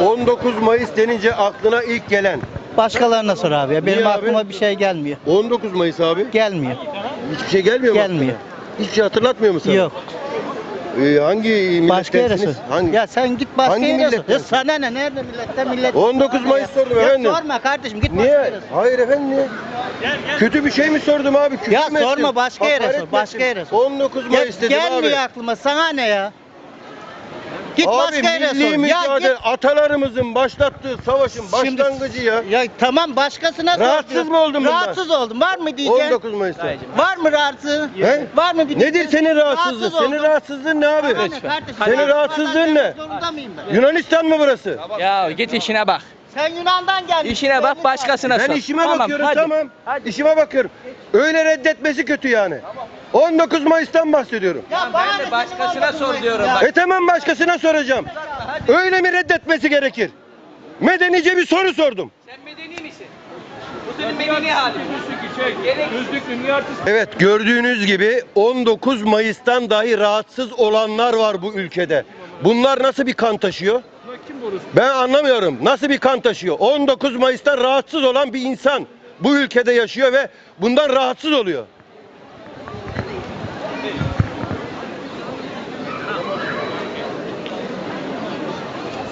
19 Mayıs denince aklına ilk gelen. Başkalarına sor abi ya. Benim Niye abi? aklıma bir şey gelmiyor. 19 Mayıs abi. Gelmiyor. Hiçbir şey gelmiyor mu? Gelmiyor. aklına? Hiçbir şey hatırlatmıyor mu sana? Yok. Ee, hangi Başka yere sor. millettensiniz? Hangi? Ya sen git başka Hangi yere sor. milletten? Ya sana ne? Nerede millette millet? 19 Mayıs sordum ya efendim. sorma kardeşim git başka Niye? yere sor. Hayır efendim niye? Kötü bir şey mi sordum abi? Küfür Ya mü ettim? sorma, başka yere Hakaret sor, mi başka ettim? yere sor. 19 Ya Mayıs dedim gelmiyor abi. aklıma. Sana ne ya? Git Abi başka yere milli sor. Ya mücadele git. atalarımızın başlattığı savaşın Şimdi- başlangıcı ya. Ya tamam başkasına sor. Rahatsız diyor. mı oldun bundan? Rahatsız oldum. Var mı diyeceksin? 19 Mayıs'ta. Var mı rahatsız? He? Var mı bir Nedir senin rahatsızlığın? Rahatsız Senin oldum. rahatsızlığın ne abi? Sana ne kardeşim? Senin Ben rahatsızlığın ne? zorunda mıyım ben? Yunanistan mı burası? Ya git işine bak. Sen Yunan'dan geldin. İşine bak başkasına Ben sor. işime Tamam, bakıyorum hadi. tamam. Hadi. İşime bakıyorum. Öyle reddetmesi kötü yani. 19 Mayıs'tan bahsediyorum. Ya Ben de başkasına sor diyorum bak. E tamam başkasına soracağım. Öyle mi reddetmesi gerekir? Medenice bir soru sordum. Sen medeni misin? Bu senin medeni halin. Gerek Evet gördüğünüz gibi 19 Mayıs'tan dahi rahatsız olanlar var bu ülkede. Bunlar nasıl bir kan taşıyor? Ben anlamıyorum. Nasıl bir kan taşıyor? 19 Mayıs'tan rahatsız olan bir insan bu ülkede yaşıyor ve bundan rahatsız oluyor.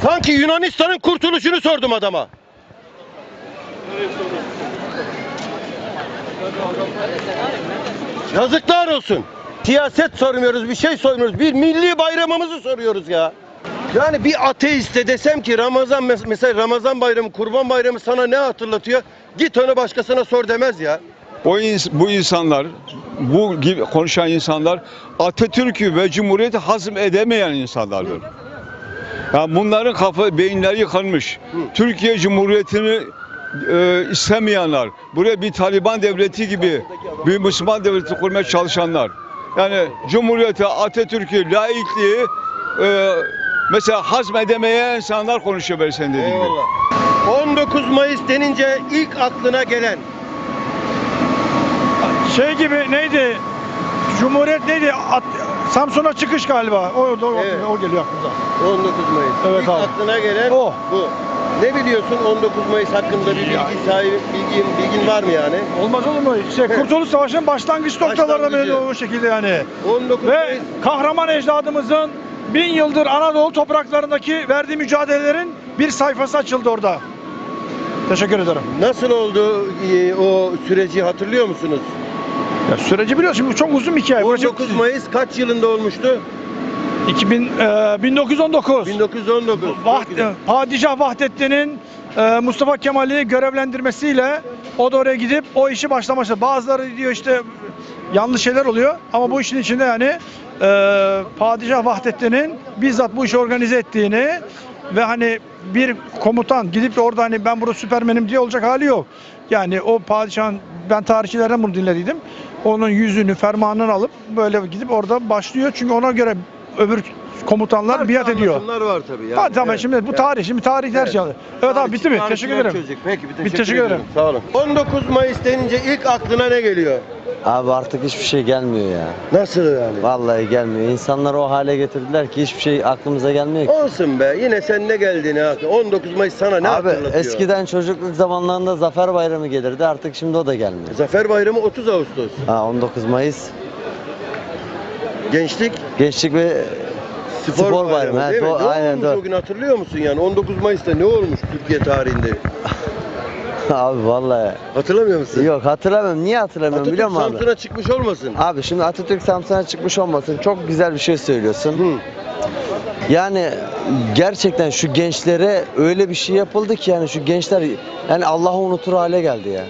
Sanki Yunanistan'ın kurtuluşunu sordum adama. Yazıklar olsun. Siyaset sormuyoruz, bir şey sormuyoruz. Bir milli bayramımızı soruyoruz ya. Yani bir ateiste desem ki Ramazan mes- mesela Ramazan bayramı, Kurban bayramı sana ne hatırlatıyor? Git onu başkasına sor demez ya. O ins- bu insanlar, bu gibi konuşan insanlar Atatürk'ü ve Cumhuriyeti hazm edemeyen insanlardır. Yani bunların kafa beyinleri yıkanmış. Türkiye Cumhuriyeti'ni e, istemeyenler, buraya bir Taliban devleti gibi bir Müslüman devleti kurmaya çalışanlar. Yani Cumhuriyeti, Atatürk'ü, laikliği e, mesela hazmedemeyen insanlar konuşuyor böyle senin dediğin gibi. Eyvallah. 19 Mayıs denince ilk aklına gelen Şey gibi neydi? Cumhuriyet neydi? At- Samsun'a çıkış galiba. O, o, Evet. o geliyor aklımıza. 19 Mayıs. Evet ilk abi. aklına gelen O. bu. Ne biliyorsun 19 Mayıs hakkında bir bilgi sahibi bilgin, bilgin var mı yani? Olmaz olur mu? İşte Kurtuluş Savaşı'nın başlangıç noktalarında Başlangıcı. böyle o şekilde yani. 19 Ve Mayıs kahraman ecdadımızın bin yıldır Anadolu topraklarındaki verdiği mücadelelerin bir sayfası açıldı orada. Teşekkür ederim. nasıl oldu e, o süreci hatırlıyor musunuz? Ya süreci biliyorsun bu çok uzun bir hikaye. Burası 19 Mayıs kaç yılında olmuştu? 2000, e, 1919. 1919. Çok Vaht. Padişah Vahdettin'in e, Mustafa Kemal'i görevlendirmesiyle o da oraya gidip o işi başlamıştı. Bazıları diyor işte yanlış şeyler oluyor ama bu işin içinde yani e, Padişah Vahdettin'in bizzat bu işi organize ettiğini ve hani bir komutan gidip de orada hani ben burada süpermenim diye olacak hali yok. Yani o padişahın ben tarihçilerden bunu dinlediydim. Onun yüzünü, fermanını alıp böyle gidip orada başlıyor. Çünkü ona göre öbür komutanlar Farklı biat ediyor. var tabii. Yani. Ha, tamam Evet. şimdi bu Evet. tarih şimdi tarih her şey. alır. Evet abi bitti mi? Teşekkür ederim. çözecek. Peki bir teşekkür, Bir teşekkür ederim. Sağ olun. 19 Mayıs denince ilk aklına ne geliyor? Abi artık hiçbir şey gelmiyor ya. Nasıl yani? Vallahi gelmiyor. İnsanları o hale getirdiler ki hiçbir şey aklımıza gelmiyor ki. Olsun be. Yine sen ne geldiğini haklı. 19 Mayıs sana ne Abi hatırlatıyor? eskiden çocukluk zamanlarında Zafer Bayramı gelirdi. Artık şimdi o da gelmiyor. Zafer Bayramı 30 Ağustos. Ha 19 Mayıs Gençlik Gençlik ve Spor, Spor bayramı, bayramı, değil mi? o- ne aynen, olmuş doğru. o gün hatırlıyor musun yani? 19 Mayıs'ta ne olmuş Türkiye tarihinde? abi vallahi Hatırlamıyor musun? yok hatırlamıyorum. Niye hatırlamıyorum Atatürk biliyor musun abi? Samsun'a çıkmış olmasın? Abi şimdi Atatürk Samsun'a çıkmış olmasın. Çok güzel bir şey söylüyorsun. Hı. Yani gerçekten şu gençlere öyle bir şey yapıldı ki yani şu gençler yani Allah'ı unutur hale geldi ya.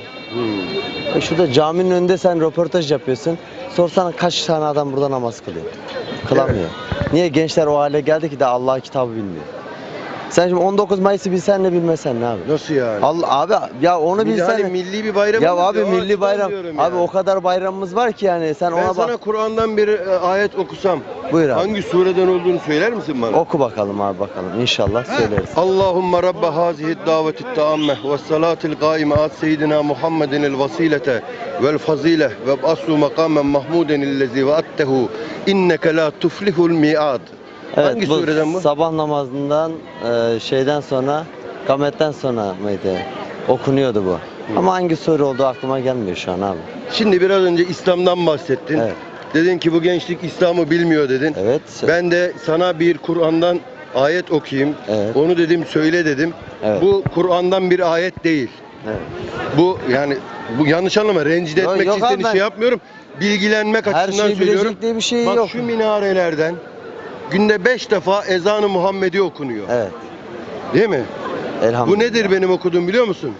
E Şurada caminin önünde sen röportaj yapıyorsun. Sorsana kaç tane adam burada namaz kılıyor? Kılamıyor. Niye gençler o hale geldi ki de Allah kitabı bilmiyor? Sen şimdi 19 Mayıs'ı bilsen ne bilmesen ne abi? Nasıl yani? Allah abi ya onu Milli- bilsen hani milli bir bayram. ya abi milli bayram. Abi o kadar bayramımız var ki yani sen Ben ona sana bak. Kur'an'dan bir e, ayet okusam Buyur abi. hangi sureden olduğunu söyler misin bana? Oku bakalım abi bakalım. İnşallah söyleriz. Allahümme Rabbe hazihi daveti tamme ve salatil kaime at seyyidina Muhammedin el vasilete vel fazile ve aslu makamen mahmuden illezi ve attehu inneke la tuflihul mi'ad. Evet, Hangi sureden bu? Sabah namazından e, şeyden sonra, kametten sonra mıydı? Okunuyordu bu. Ama hangi sure olduğu aklıma gelmiyor şu an abi. Şimdi biraz önce İslam'dan bahsettin. Evet. Dedin ki bu gençlik İslam'ı bilmiyor dedin. Evet. Ben de sana bir Kur'an'dan ayet okuyayım. Evet. Onu dedim söyle dedim. Evet. Bu Kur'an'dan bir ayet değil. Evet. Bu yani bu yanlış anlama rencide Yok, etmek yok için seni ben- şey yapmıyorum. Bilgilenmek Her açısından şeyi söylüyorum. diye bir şey Bak yok. şu minarelerden günde beş defa ezanı Muhammedi okunuyor. Evet. Değil mi? Bu Elhamdülillah. nedir benim okuduğum biliyor musun?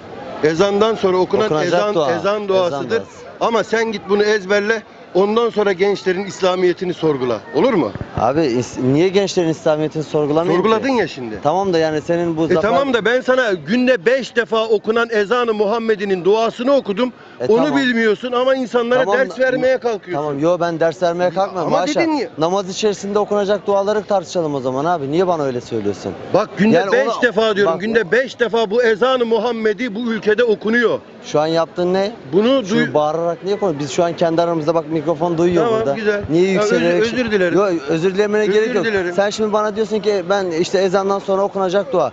Ezandan sonra okunan Okunacak ezan dua. ezan duasıdır. Ezan duası. Ama sen git bunu ezberle. Ondan sonra gençlerin İslamiyetini sorgula. Olur mu? Abi is- niye gençlerin İslamiyet'ini sorgulamıyor Sorguladın ki? ya şimdi. Tamam da yani senin bu E tamam da ben sana günde beş defa okunan ezanı Muhammed'in duasını okudum. E Onu tamam. bilmiyorsun ama insanlara Tamam ders da- vermeye kalkıyorsun. Tamam yo ben ders vermeye kalkmıyorum. Ama Haşa. dedin ya- Namaz içerisinde okunacak duaları tartışalım o zaman abi. Niye bana öyle söylüyorsun? Bak günde Yani beş ona- defa diyorum. bak- günde beş defa bu ezanı Muhammedi bu ülkede okunuyor. Şu an yaptığın ne? Bunu Şu duy... bağırarak niye konuşuyoruz? Biz şu an kendi aramızda bak mikrofon duyuyor Tamam, burada. güzel. Niye Ya yükselerek? özür- özür dilerim. Yok özür dilemene Özür gerek yok. dilerim. Sen şimdi bana diyorsun ki ben işte ezandan sonra okunacak dua.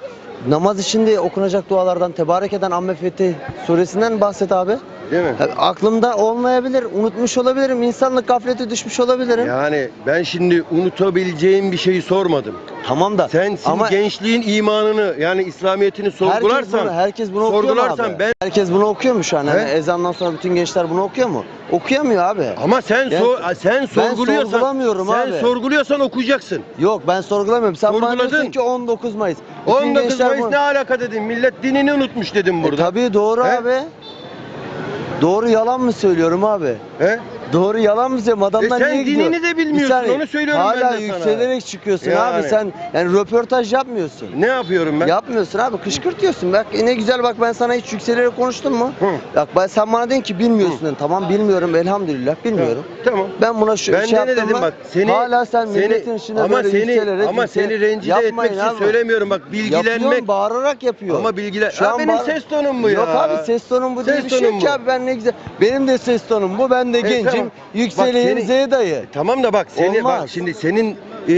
Namaz içinde okunacak dualardan Tebarek eden Amme Fetih suresinden bahset abi. Değil mi? Ya, Aklımda olmayabilir, unutmuş olabilirim, insanlık gaflete düşmüş olabilirim. Yani ben şimdi unutabileceğim bir şeyi sormadım. Tamam da Sen ama gençliğin imanını yani İslamiyetini herkes sorgularsan bunu, herkes bunu okuyor mu abi? ben- Herkes bunu okuyor mu şu an? Yani ezandan sonra bütün gençler bunu okuyor mu? Okuyamıyor abi. ama sen Ben- sor, sen sorguluyorsan sorgulamıyorum sen abi. sorguluyorsan okuyacaksın. Yok ben sorgulamıyorum. Sen bana Sorguladın. diyorsun ki 19 Mayıs. Bütün 19 gençler Mayıs bunu- ne alaka dedim. Millet dinini unutmuş dedim E, burada. tabii doğru He? abi. Doğru yalan mı söylüyorum abi? He? Doğru yalan mı söylüyorum? Adamlar E sen niye gidiyor? dinini de bilmiyorsun, Bir saniye. onu söylüyorum Hala ben de sana. yükselerek çıkıyorsun Yani. abi sen. Yani röportaj yapmıyorsun. Ne yapıyorum ben? Yapmıyorsun abi kışkırtıyorsun. Bak e, ne güzel bak ben sana hiç yükselerek konuştum mu? Hı. Bak ben, sen bana dedin ki bilmiyorsun. dedin. Tamam bilmiyorum elhamdülillah bilmiyorum. Tamam. Ben buna şu Ben şey de ne yaptım dedim bak seni hala sen seni- milletin içine ama böyle seni yükselerek ama seni rencide etmek Yapmayın için abi. söylemiyorum bak bilgilenmek Yapıyorum, bağırarak yapıyor. ama bilgiler an benim ses tonum bu ya. Yok abi ses tonum bu Ses diye bir şey tonum yok ki bu. abi ben ne güzel. Benim de ses tonum bu. Ben de E, gencim. Tamam. Yükseleyim Z dayı. Tamam da bak seni Olmaz. bak şimdi senin e,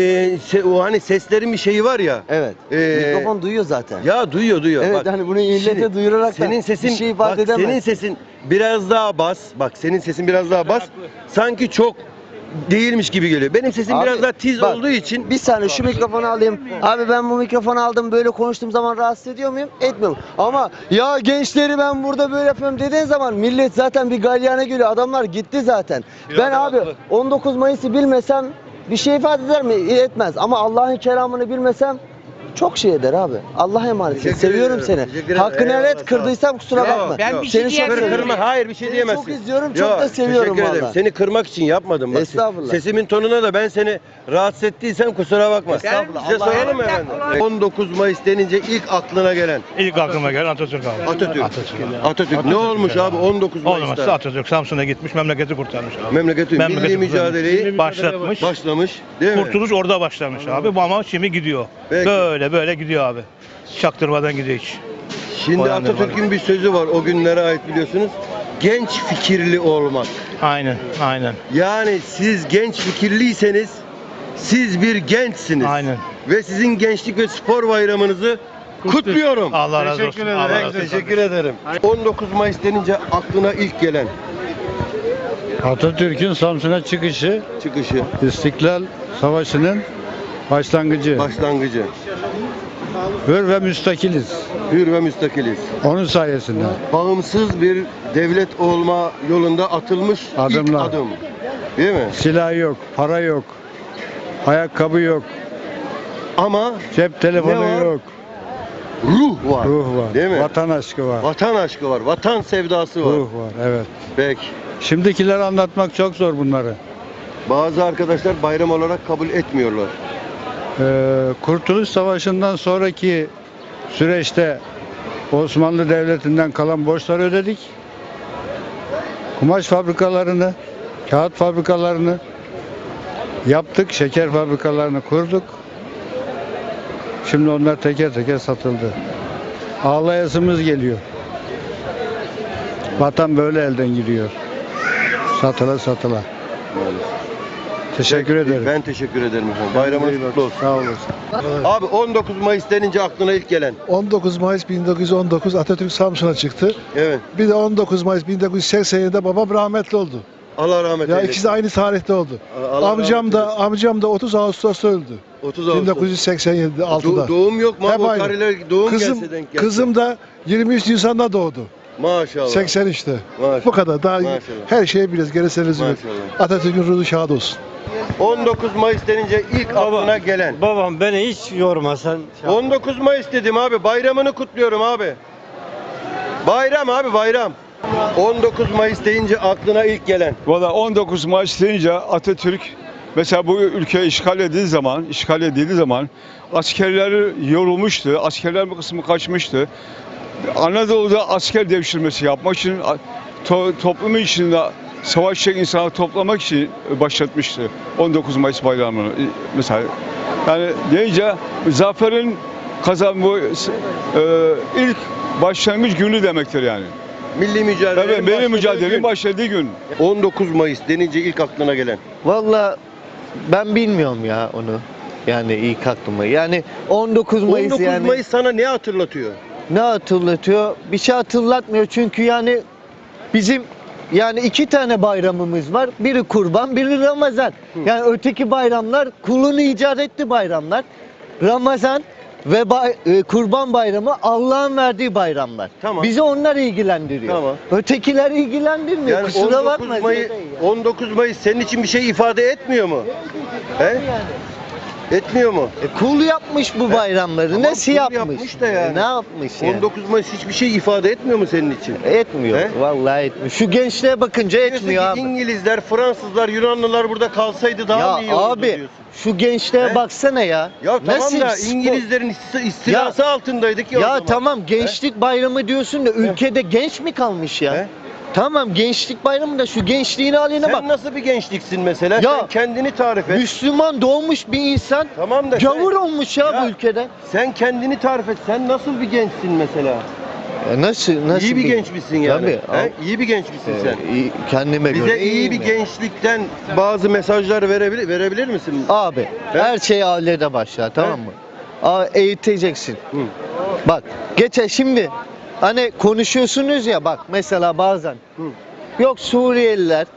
se- o hani seslerin bir şeyi var ya. Evet. Ee, Mikrofon duyuyor zaten. Ya duyuyor duyuyor. evet bak, hani bunu millete şimdi duyurarak da senin sesin bir şey ifade bak, edemez. senin sesin biraz daha bas. Bak senin sesin biraz daha bas. Sanki çok değilmiş gibi geliyor. Benim sesim Abi, biraz daha tiz bak, olduğu için Bir saniye şu mikrofonu alayım. Abi ben bu mikrofonu aldım böyle konuştuğum zaman rahatsız ediyor muyum? Etmiyorum. Ama ya gençleri ben burada böyle yapıyorum dediğin zaman millet zaten bir galyana geliyor. Adamlar gitti zaten. ben abi 19 Mayıs'ı bilmesem bir şey ifade eder mi? Etmez. Ama Allah'ın kelamını bilmesem çok şey eder abi. Allah'a emanet. Teşekkür Seviyorum ederim, seni. teşekkür ederim. Hakkını Eyvallah, evet sağ ol. kırdıysam kusura Yok, bakma. Ben bir şey Seni çok seviyorum. kırma, hayır bir şey Seni diyemezsin. çok izliyorum, çok Yok, da seviyorum Teşekkür ederim. valla. Seni kırmak için yapmadım. Bak, Estağfurullah. Sesimin tonuna da ben seni rahatsız ettiysem kusura bakma. Estağfurullah, Size Allah soralım mı razı efendim? olsun. 19 Mayıs denince ilk aklına gelen İlk aklıma gelen Atatürk abi. Atatürk. Atatürk. Atatürk. Ne olmuş abi 19 Olmazsa Mayıs'ta? Atatürk Samsun'a gitmiş memleketi kurtarmış abi. Memleketi, milli mücadeleyi başlatmış. başlamış değil mi? Kurtuluş orada başlamış abi ama şimdi gidiyor. Peki. Böyle böyle gidiyor abi. Çaktırmadan gidiyor hiç. Şimdi Atatürk'ün bir sözü var o günlere ait biliyorsunuz. Genç fikirli olmak. Aynen, aynen. Yani siz genç fikirliyseniz siz bir gençsiniz. Aynen. Ve sizin gençlik ve spor bayramınızı kutluyorum. Allah razı olsun. Allah Peki, razı olsun. teşekkür ederim. 19 Mayıs denince aklına ilk gelen Atatürk'ün Samsun'a çıkışı çıkışı, İstiklal Savaşı'nın başlangıcı. başlangıcı. Hür ve müstakiliz. Hür ve müstakiliz. Onun sayesinde. Bağımsız bir devlet olma yolunda atılmış ilk Adımlar. adım. Değil mi? Silah yok, para yok, ayakkabı yok, Ama cep telefonu var? yok, ruh var. ruh var, Değil mi? vatan aşkı var. Vatan aşkı var, vatan sevdası var. Ruh var, evet. Peki. Şimdikiler anlatmak çok zor bunları. Bazı arkadaşlar bayram olarak kabul etmiyorlar. Ee, Kurtuluş Savaşı'ndan sonraki süreçte Osmanlı Devleti'nden kalan borçları ödedik. Kumaş fabrikalarını, kağıt fabrikalarını yaptık, şeker fabrikalarını kurduk. Şimdi onlar teker teker satıldı. Ağlayasımız geliyor. Vatan böyle elden gidiyor. Satıla satıla. Teşekkür ederim. Ben teşekkür ederim efendim. Bayramınız kutlu olsun. Sağ olasın. Abi 19 Mayıs denince aklına ilk gelen. 19 Mayıs 1919 Atatürk Samsun'a çıktı. Evet. Bir de 19 Mayıs 1987'de babam rahmetli oldu. Allah rahmet Ya eylesin. ikisi de aynı tarihte oldu. Allah amcam rahmet da eylesin. amcam da 30 Ağustos'ta öldü. 30 Ağustos. 1987'de Do- 6'da. doğum yok mu? Hep abi? O aynı. doğum Kızım gelse denk gelse. kızım da 23 Nisan'da doğdu. Maşallah. 83'te. Maşallah. Bu kadar. Daha Maşallah. her şeyi biliyoruz. Gerisini yok. Atatürk'ün ruhu şad olsun. 19 Mayıs denince ilk aklına gelen. Babam beni hiç yorma sen. 19 Mayıs dedim abi. Bayramını kutluyorum abi. Bayram abi bayram. 19 Mayıs deyince aklına ilk gelen. Valla 19 Mayıs deyince Atatürk mesela bu ülke işgal edildiği zaman, işgal edildiği zaman askerleri yorulmuştu. Askerler bir kısmı kaçmıştı. Anadolu'da asker devşirmesi yapmak için to, toplumun içinde savaşacak insanları toplamak için başlatmıştı 19 Mayıs bayramını mesela. Yani deyince zaferin kazan bu e, ilk başlangıç günü demektir yani. Milli mücadele. Tabii benim mücadelenin başladığı gün. 19 Mayıs denince ilk aklına gelen. Valla ben bilmiyorum ya onu. Yani ilk aklıma. Yani 19 Mayıs 19 yani Mayıs sana ne hatırlatıyor? Ne hatırlatıyor? Bir şey hatırlatmıyor çünkü yani bizim yani iki tane bayramımız var. Biri kurban, biri Ramazan. Yani öteki bayramlar kulun icat etti bayramlar. Ramazan ve bay- e, kurban bayramı Allah'ın verdiği bayramlar. Tamam. Bizi onlar ilgilendiriyor. Tamam. Ötekiler ilgilendirmiyor. Yani Kusura 19 bakma. Mayıs, Zeynep ya. 19 Mayıs senin için bir şey ifade etmiyor mu? He? Yani. Etmiyor mu? E, kul yapmış bu bayramları. tamam, Nesi kul yapmış? yapmış da yani. E, ne yapmış yani? 19 Mayıs hiçbir şey ifade etmiyor mu senin için? Etmiyor. He? Vallahi etmiyor. Şu gençliğe bakınca Diyorsun etmiyor ki abi. İngilizler, Fransızlar, Yunanlılar burada kalsaydı daha Ya mı iyi olurdu abi diyorsun. şu gençliğe He? baksana ya. Ya tamam Nasıl da spor- İngilizlerin ist- istilası altındaydık ya, o Ya zaman. tamam gençlik bayramı diyorsun da ülkede genç mi kalmış ya? He? Tamam gençlik bayramı da şu gençliğin haline Sen bak. nasıl bir gençliksin mesela? Ya, sen kendini tarif et. Müslüman doğmuş bir insan Tamam da gavur sen, olmuş ya, Ya, bu ülkede. sen kendini tarif et. Sen nasıl bir gençsin mesela? Ya nasıl nasıl iyi bir genç misin yani? Tabii. He? İyi bir genç misin sen? Ee, iyi- kendime Bize göre iyi bir ya. gençlikten bazı mesajlar verebilir verebilir misin? Abi her şey ailede başlar tamam mı? Aa, eğiteceksin. Hı. Bak geçe şimdi hani konuşuyorsunuz ya bak mesela bazen. Hı. Yok Suriyeliler,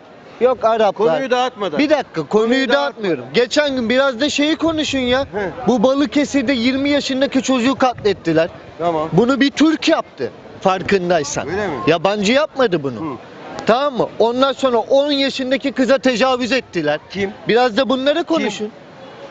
yok Araplar. Konuyu dağıtmadan. Bir dakika konuyu Konuyu dağıtmıyorum. Geçen gün biraz da şeyi konuşun ya. He. Bu Balıkesir'de 20 yaşındaki çocuğu katlettiler. Tamam. Bunu bir Türk yaptı farkındaysan. Öyle mi? Yabancı yapmadı bunu. Hı. Tamam mı? Ondan sonra 10 yaşındaki kıza tecavüz ettiler. Kim? Biraz da bunları konuşun.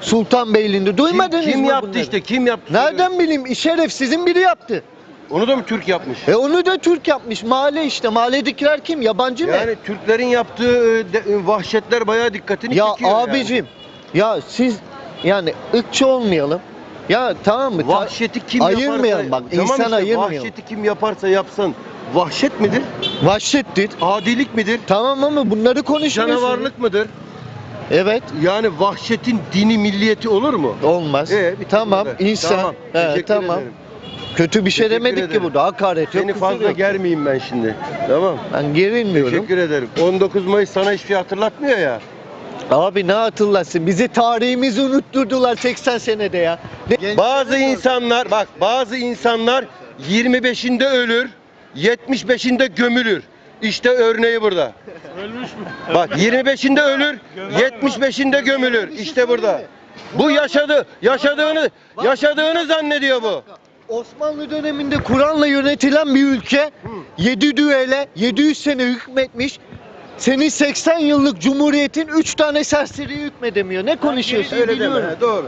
Sultanbeyli'nde duymadınız kim, kim mı yaptı bunları? işte? Kim yaptı? Nereden bileyim? Şerefsizin biri yaptı. Onu da mı Türk yapmış? E onu da Türk yapmış. Mahalle işte. Mahalledekiler kim? Yabancı mı? Yani Türklerin yaptığı e, de- e, vahşetler bayağı dikkatini Ya çekiyor yani. abicim. Ya siz yani ırkçı olmayalım. Ya tamam mı? Ta- Vahşeti kim Ayırmayalım yaparsa... bak, Tamam insan işte, ayırmayalım. Vahşeti kim yaparsa yapsın. Vahşet midir? Vahşettir. Adilik midir? Tamam ama bunları konuşmuyorsunuz. Canavarlık mıdır? Evet. Yani vahşetin dini milliyeti olur mu? Olmaz. Ee, bitti tamam. burada. insan. Tamam. He, Teşekkür tamam. ederim. Kötü bir şey Teşekkür demedik ederim. ki burada. Hakaret yok. Seni küfür fazla yok. germeyeyim ben şimdi. Tamam. Ben gerilmiyorum. Teşekkür ederim. 19 Mayıs sana hiçbir şey hatırlatmıyor ya. Abi ne hatırlasın? Bizi tarihimizi unutturdular 80 senede ya. Ne- Bazı insanlar bak bazı insanlar 25'inde ölür, 75'inde gömülür. İşte örneği burada. Ölmüş mü? Bak 25'inde ölür, 75'inde gömülür. İşte burada. Bu yaşadı, yaşadığını, yaşadığını zannediyor bu. Osmanlı döneminde Kur'an'la yönetilen bir ülke 7 düele 700 sene hükmetmiş. Senin 80 yıllık cumhuriyetin 3 tane serseriye hükmedemiyor. Ne konuşuyorsun? Öyle deme. Biliyorum. he, Doğru.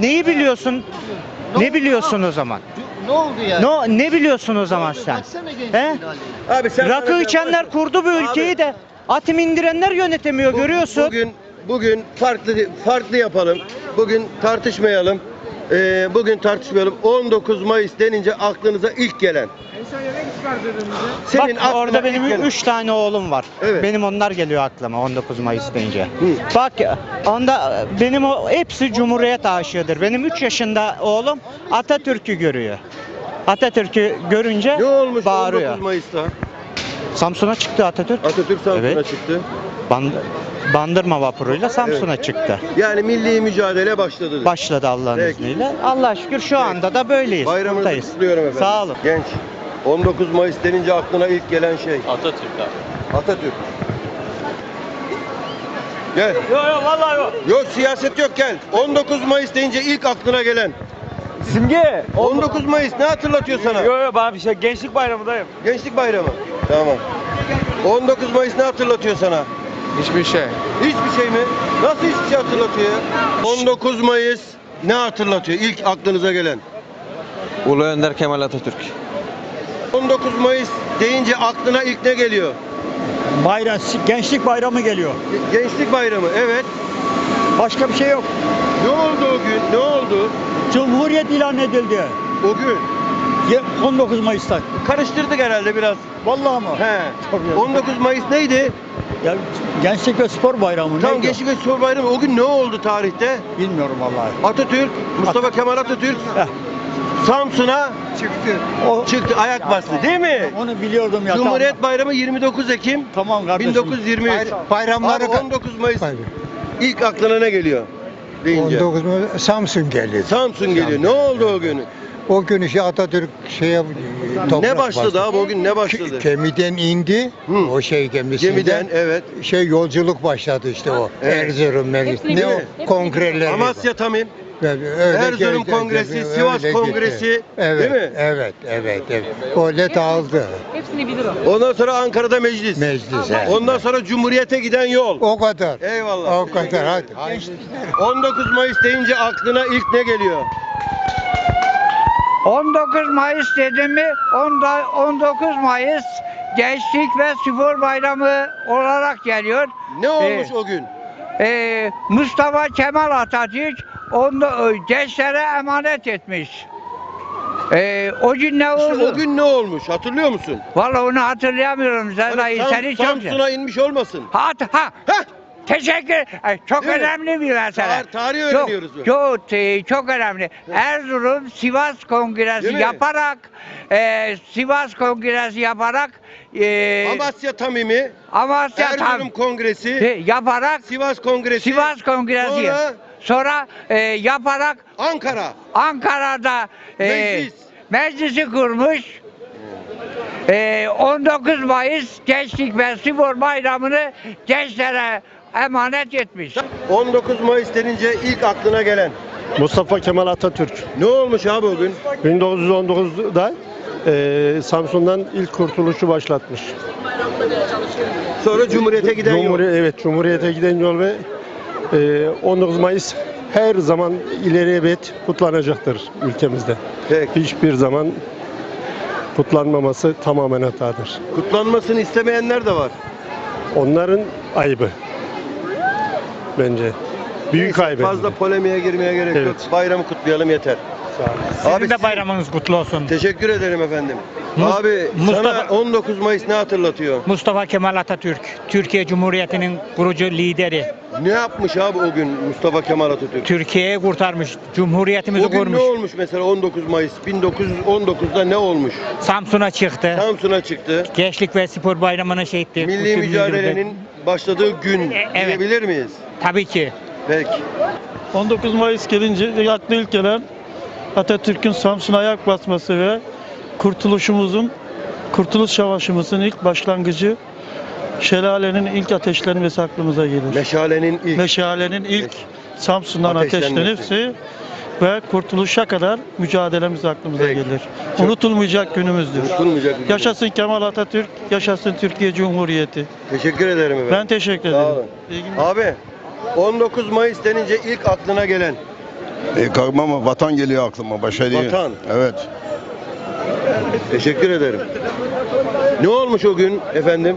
neyi biliyorsun? Ne Ne oldu? biliyorsun o zaman? Ne oldu yani? No, ne biliyorsun o zaman sen? Baksana gençliğin He? haline. Abi sen Rakı bana- içenler kurdu bu ülkeyi Abi. de atim indirenler yönetemiyor Bu- görüyorsun. Bugün bugün farklı farklı yapalım. Bugün tartışmayalım. Ee, bugün tartışmayalım. 19 Mayıs denince aklınıza ilk gelen. Senin Bak aklına orada ilk benim gelen. 3 tane oğlum var. Evet. Benim onlar geliyor aklıma 19 Mayıs deyince. Bak onda benim o hepsi Cumhuriyet aşığıdır. Benim 3 yaşında oğlum Atatürk'ü görüyor. Atatürk'ü görünce Ne olmuş bağırıyor. 19 Mayıs'ta? Samsun'a çıktı Atatürk. Atatürk Samsun'a Evet. çıktı. Band- Bandırma vapuruyla Samsun'a çıktı. Yani milli mücadele başladı. Başladı Allah'ın Peki. izniyle. Allah şükür şu anda da böyleyiz. Bayramınızı buradayız. kutluyorum efendim. Sağ olun. Genç. 19 Mayıs denince aklına ilk gelen şey. Atatürk abi. Atatürk. Gel. Yok yok vallahi yok. Yok siyaset yok gel. 19 Mayıs deyince ilk aklına gelen. Simge. 19 Mayıs ne hatırlatıyor sana? Yok yok bana bir şey gençlik bayramındayım. Gençlik bayramı. Tamam. 19 Mayıs ne hatırlatıyor sana? Hiçbir şey. Hiçbir şey mi? Nasıl hiçbir şey hatırlatıyor ya? 19 Mayıs ne hatırlatıyor? İlk aklınıza gelen. Ulu Önder Kemal Atatürk. 19 Mayıs deyince aklına ilk ne geliyor? Bayram, gençlik bayramı geliyor. Gençlik bayramı. Evet. Başka bir şey yok. Ne oldu o gün? Ne oldu? Cumhuriyet ilan edildi. O gün. 19 Mayıs'ta. Karıştırdık herhalde biraz. Vallahi mı? He. Tabii. 19 Mayıs neydi? Ya, gençlik ve spor bayramı Tam Gençlik ve Spor Bayramı. O gün ne oldu tarihte? Bilmiyorum vallahi. Atatürk, Mustafa Kemal Atatürk Heh. Samsun'a Çıktı. O, çıktı, ayak bastı değil mi? onu biliyordum ya. Cumhuriyet Bayramı 29 Ekim Tamam, tamam kardeşim. 1923. Bayramları Abi 19 Mayıs ilk aklına ne geliyor? Deyince. Samsun geldi. Samsun geliyor. Ne oldu o gün? O gün işte Atatürk şeye Ne başladı abi o gün ne başladı? Gemiden indi. Hı. O şey gemisinden. Gemiden evet. Şey yolculuk başladı işte o. Evet. Erzurum meclis. Ne o? Kongreleri. Amasya Tamim, Öyle, Erzurum geldi, Kongresi, öyle Sivas gitti. Kongresi, Evet, değil mi? Evet, evet, evet. O let aldı Hepsini bilir o. ondan sonra Ankara'da meclis. meclis. evet. Ondan sonra Cumhuriyet'e giden yol. O kadar. Eyvallah. O kadar hadi. 19 Mayıs deyince aklına ilk ne geliyor? 19 Mayıs dedim mi? Onda 19 Mayıs Gençlik ve Spor Bayramı olarak geliyor. Ne olmuş Ee, o gün? Ee, Mustafa Kemal Atatürk onu gençlere emanet etmiş. Ee, o gün ne İşte oldu? o gün ne olmuş? Hatırlıyor musun? Vallahi onu hatırlayamıyorum. Sen Hani çok Samsun'a inmiş olmasın. Ha, ha, Heh! Teşekkür. Ay, Çok Değil mi? önemli bir mesele. Tar- tarihi öğreniyoruz Çok, bu. çok, e, çok önemli. Erzurum Sivas Kongresi Değil mi? yaparak e, Sivas Kongresi yaparak e, Amasya Tamimi, Amasya Erzurum tam Kongresi, yaparak Sivas Kongresi, Sivas Kongresi Sonra sonra e, yaparak Ankara. Ankara'da e, Meclis. meclisi kurmuş. E, 19 Mayıs Gençlik ve Spor Bayramı'nı gençlere emanet etmiş. 19 Mayıs denince ilk aklına gelen. Mustafa Kemal Atatürk Ne olmuş abi o gün? 1919'da eee Samsun'dan ilk kurtuluşu başlatmış. Sonra Cumhuriyet'e giden yol. Cumhuriyet, evet Cumhuriyete giden yol ve eee 19 Mayıs her zaman ileri ebed kutlanacaktır ülkemizde. Peki. Hiçbir zaman kutlanmaması tamamen hatadır. Kutlanmasını istemeyenler de var. Onların ayıbı. Bence. Büyük ayıbı. Fazla polemiğe girmeye gerek yok. Evet. Bayramı kutlayalım yeter. Sizin Abi de bayramınız kutlu olsun. Teşekkür ederim efendim. Mus- Abi Mustafa- sana 19 Mayıs ne hatırlatıyor? Mustafa Kemal Atatürk, Türkiye Cumhuriyeti'nin kurucu lideri. Ne yapmış abi o gün Mustafa Kemal Atatürk? Türkiye'yi kurtarmış, Cumhuriyetimizi O gün kurmuş. ne olmuş mesela 19 Mayıs 1919'da ne olmuş? Samsun'a çıktı. Samsun'a çıktı. Gençlik ve Spor Bayramı'nı şey etti. Milli Bütün mücadelenin başladığı gün evet. diyebilir miyiz? Tabii ki. Peki. 19 Mayıs gelince aklı ilk gelen Atatürk'ün Samsun'a ayak basması ve kurtuluşumuzun, Kurtuluş Savaşımızın ilk başlangıcı şelalenin ilk ateşlenmesi aklımıza gelir. Meşalenin ilk. Meşalenin ilk Samsun'dan Ateşlenmesi. ateşlenirse ve kurtuluşa kadar mücadelemiz aklımıza Peki. gelir. Çok- Unutulmayacak günümüzdür. Unutulmayacak. Yaşasın Kemal Atatürk, yaşasın Türkiye Cumhuriyeti. Teşekkür ederim efendim. Ben teşekkür Sağ ederim. olun. İyi günler. Abi 19 Mayıs denince ilk aklına gelen E, kalkma ama vatan geliyor aklıma başa değil. Vatan. Evet. Teşekkür ederim. Ne olmuş o gün efendim?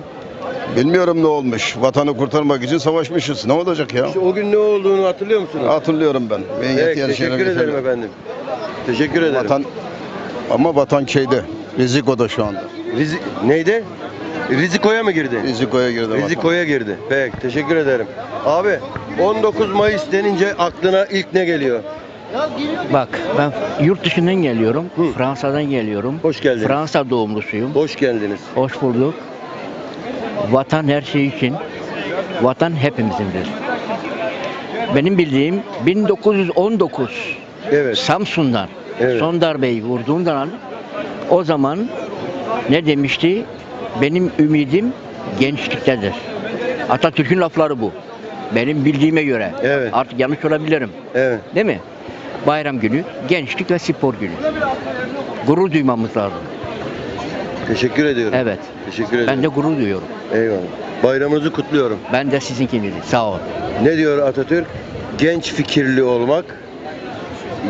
Bilmiyorum ne olmuş. Vatanı kurtarmak için savaşmışız. Ne olacak ya? İşte o gün ne olduğunu hatırlıyor musunuz? Hatırlıyorum ben. Ben Evet, teşekkür ederim yaşadım. efendim. Teşekkür ederim. Vatan ama vatan şeyde. Riziko'da şu anda. Rizi- neydi? Riziko'ya mı girdi? Riziko'ya girdi. Riziko'ya girdi. Peki teşekkür ederim. Abi 19 Mayıs denince aklına ilk ne geliyor? Bak ben yurt dışından geliyorum. Hı. Fransa'dan geliyorum. Hoş geldiniz. Fransa doğumlusuyum. Hoş geldiniz. Hoş bulduk. Vatan her şey için. Vatan hepimizindir. Benim bildiğim 1919 Evet. Samsun'dan Evet. son darbeyi vurduğundan o zaman ne demişti? Benim ümidim gençliktedir. Atatürk'ün lafları bu. Benim bildiğime göre. Evet. Artık yanlış olabilirim. Evet. Değil mi? Bayram günü, gençlik ve spor günü. Gurur duymamız lazım. Teşekkür ediyorum. Evet. Teşekkür ederim. Ben de gurur duyuyorum. Eyvallah. Bayramınızı kutluyorum. Ben de sizinkini. Sağ ol. Ne diyor Atatürk? Genç fikirli olmak.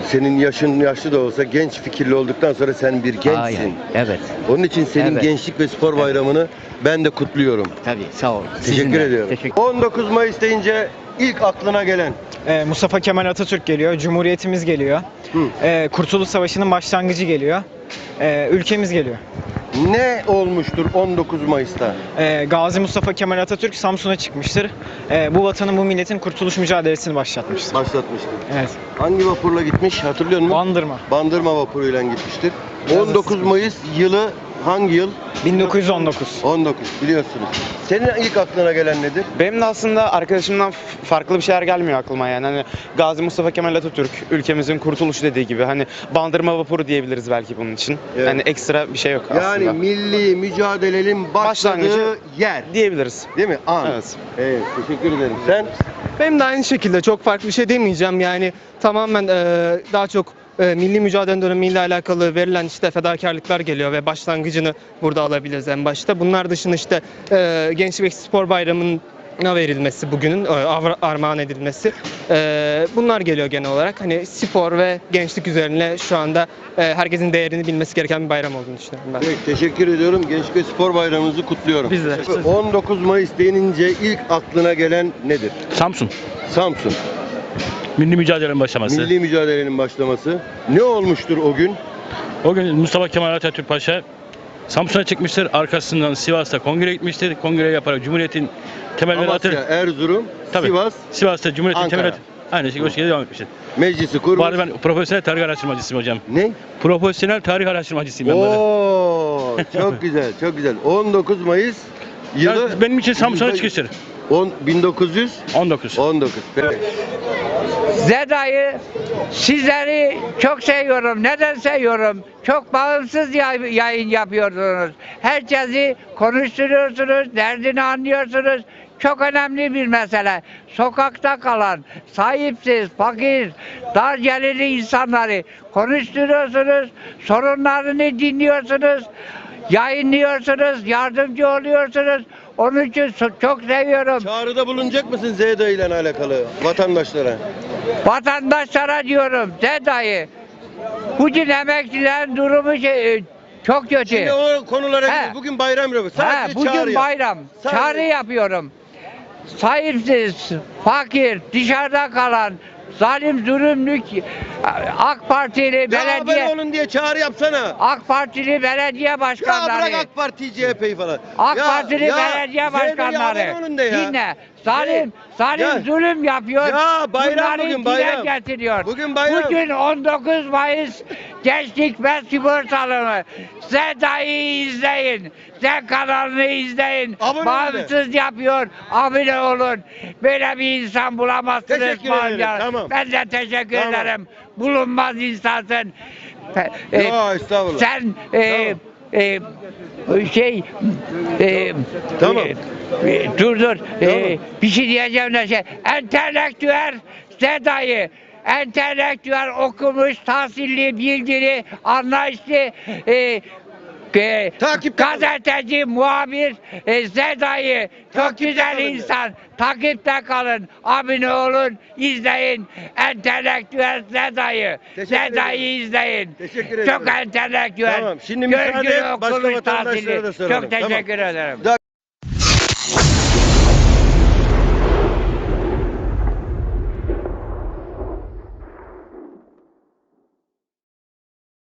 Senin yaşın yaşlı da olsa genç fikirli olduktan sonra sen bir gençsin. Ay, ay. Evet. Onun için senin Evet. gençlik ve spor bayramını ben de kutluyorum. Tabii. Sağ ol. Teşekkür Sizin de. ediyorum. Teşekkür 19 Mayıs deyince ilk aklına gelen. Ee, Mustafa Kemal Atatürk geliyor, Cumhuriyetimiz geliyor. Hı. Ee, Kurtuluş Savaşı'nın başlangıcı geliyor. Ee, ülkemiz geliyor. Ne olmuştur 19 Mayıs'ta? Ee, Gazi Mustafa Kemal Atatürk Samsun'a çıkmıştır. Ee, bu vatanın, bu milletin kurtuluş mücadelesini başlatmıştır. Başlatmıştır. Evet. Hangi vapurla gitmiş hatırlıyor musun? Bandırma. Bandırma vapuruyla gitmiştir. Biraz 19 da- Mayıs yılı hangi yıl? 1919. 19 biliyorsunuz. Senin ilk aklına gelen nedir? Benim de aslında arkadaşımdan f- farklı bir şeyler gelmiyor aklıma yani. Hani Gazi Mustafa Kemal Atatürk ülkemizin kurtuluşu dediği gibi hani bandırma vapuru diyebiliriz belki bunun için. Evet. Yani ekstra bir şey yok Yani aslında. milli mücadelenin başladığı Başlangıcı- yer. diyebiliriz. Değil mi? An. Evet. Evet, teşekkür ederim. Sen? Benim de aynı şekilde çok farklı bir şey demeyeceğim. Yani tamamen e, daha çok e, milli mücadele dönemiyle alakalı verilen işte fedakarlıklar geliyor ve başlangıcını burada alabiliriz en başta. Bunlar dışında işte e, Gençlik ve Spor Bayramı'nın verilmesi bugünün e, armağan edilmesi. E, bunlar geliyor genel olarak. Hani spor ve gençlik üzerine şu anda e, herkesin değerini bilmesi gereken bir bayram olduğunu düşünüyorum ben. Peki, teşekkür ediyorum. Gençlik ve Spor Bayramınızı kutluyorum. Biz de. 19 Mayıs denince ilk aklına gelen nedir? Samsun. Samsun. Milli mücadelenin başlaması. Milli mücadelenin başlaması. Ne olmuştur o gün? O gün Mustafa Kemal Atatürk Paşa Samsun'a çıkmıştır. Arkasından Sivas'ta kongre gitmiştir. Kongre yaparak Cumhuriyet'in temelleri Amasya, atır. Erzurum, Tabii. Sivas, Sivas'ta Cumhuriyet'in temelleri Aynı şekilde o şekilde devam etmiştir. meclisi kurmuş. arada ben profesyonel tarih araştırmacısıyım hocam. Ne? Profesyonel tarih araştırmacısıyım ben. Oo, çok güzel, çok güzel. 19 Mayıs yılı Ya benim için Samsun'a çıkıştır. 10 1919. 19. Peki. Zeda'yı sizleri çok seviyorum. Neden seviyorum? Çok bağımsız yay- yayın yapıyorsunuz. Herkesi konuşturuyorsunuz, derdini anlıyorsunuz. Çok önemli bir mesele. Sokakta kalan, sahipsiz, fakir, dar gelirli insanları konuşturuyorsunuz, sorunlarını dinliyorsunuz, yayınlıyorsunuz, yardımcı oluyorsunuz. Onun için so- çok seviyorum. Çağrıda bulunacak mısın ZEDA ile alakalı vatandaşlara? Vatandaşlara diyorum Seda'yı bugün emeklilerin durumu şey, e, çok kötü. Şimdi o konulara He. Bugün bayram yok. Sadece Ha, bugün çağrı yap. bayram. Sadece- Çağrı yapıyorum. Sahipsiz, fakir, dışarıda kalan, zalim zulümlük AK Partili Ya belediye abone olun diye çağrı yapsana. AK Partili belediye Ya başkanları. bırak AK Parti CHP'yi falan. AK Ya- Partili ya belediye başkanları. ya. Dinle. Zalim, zalim Ya- zulüm yapıyor. Ya bayram Bunları bugün, bayram. getiriyor. Bugün bayram. Bugün 19 Mayıs Gençlik ve Spor Salonu. Seda'yı izleyin. Z kanalını izleyin. Abone. Bağımsız yapıyor. Abone olun. Böyle bir insan bulamazsınız. Teşekkür ederim, tamam. Ben de teşekkür Tamam. ederim. Bulunmaz. Pe- e, Ya estağfurullah. sen e, e, şey e, Tamam. e, e, dur dur E, bir şey diyeceğim de şey entelektüel Seda'yı entelektüel okumuş tahsilli bilgili anlayışlı e, e, Takip gazeteci, muhabir e, Seda'yı çok güzel kalın. insan. Takipte kalın. Abone olun. izleyin. Entelektüel Seda'yı. Seda'yı izleyin. Teşekkür Çok ederim. entelektüel. Tamam, şimdi müsaade et, başka vatandaşlara da soralım. Çok Tamam. teşekkür ederim.